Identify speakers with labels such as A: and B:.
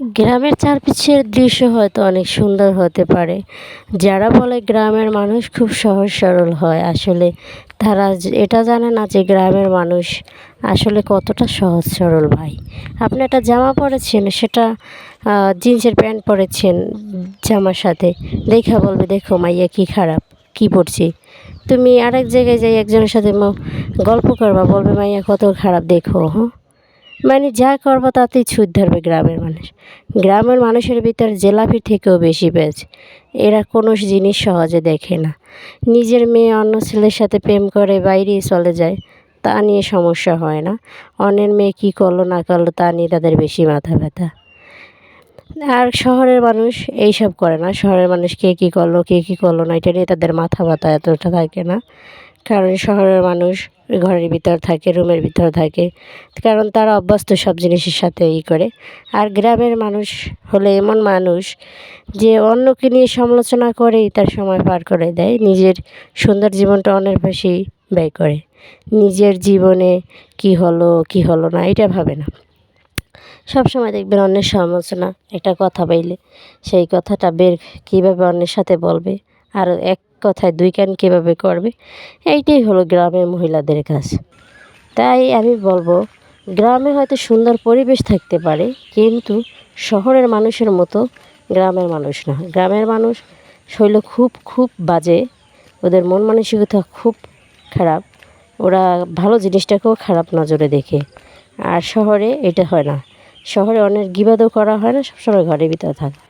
A: গ্রামের চারপিছের দৃশ্য হয়তো অনেক সুন্দর হতে পারে। যারা বলে গ্রামের মানুষ খুব সহজ সরল হয়, আসলে তারা এটা জানে না যে গ্রামের মানুষ আসলে কতটা সহজ সরল ভাই। আপনি একটা জামা পরেছেন, সেটা জিন্সের প্যান্ট পরেছেন জামার সাথে। দেখা বলবে, দেখো মাইয়া কি খারাপ, কি পরছি? তুমি আরেক জায়গায় যাই, একজনের সাথে গল্প করবা, বলবে, মাইয়া কত খারাপ, দেখো হ্যাঁ? মানে যা করব তাতেই ছুট ধরবে গ্রামের মানুষ। গ্রামের মানুষের ভিতর জেলাপি থেকেও বেশি বেজ এরা কোনো জিনিস সহজে দেখে না। নিজের মেয়ে অন্য ছেলের সাথে প্রেম করে বাইরে চলে যায়, তা নিয়ে সমস্যা হয় না। অন্যের মেয়ে কী করল না করল তা নিয়ে তাদের বেশি মাথা ব্যথা। আর শহরের মানুষ এইসব করে না। শহরের মানুষ কে কী করল, কে কী করল না, এটা নিয়ে তাদের মাথা ব্যথা এতটা থাকে না। কারণ শহরের মানুষ ঘরের ভিতর থাকে, রুমের ভিতর থাকে। কারণ তারা অভ্যস্ত সব জিনিসের সাথে ই করে। আর গ্রামের মানুষ হলো এমন মানুষ যে অন্যকে নিয়ে সমালোচনা করেই তার সময় পার করে দেয়। নিজের সুন্দর জীবনটা অনেক বেশি ব্যয় করে। নিজের জীবনে কি হলো কি হলো না, এটা ভাবে না। সব সময় দেখবেন অন্যের সমালোচনা, একটা কথা বললে সেই কথাটা বের কীভাবে অন্যের সাথে বলবে? আর এক কথায় দুই কান কীভাবে করবে? এইটাই হলো গ্রামের মহিলাদের কাজ। তাই আমি বলব, গ্রামে হয়তো সুন্দর পরিবেশ থাকতে পারে, কিন্তু শহরের মানুষের মতো গ্রামের মানুষ না। গ্রামের মানুষ শৈল খুব খুব বাজে, ওদের মন মানসিকতা খুব খারাপ, ওরা ভালো জিনিসটাকেও খারাপ নজরে দেখে। আর শহরে এটা হয় না। শহরে অনেক গিবাদও করা হয় না, সবসময় ঘরের ভিতরে থাকে।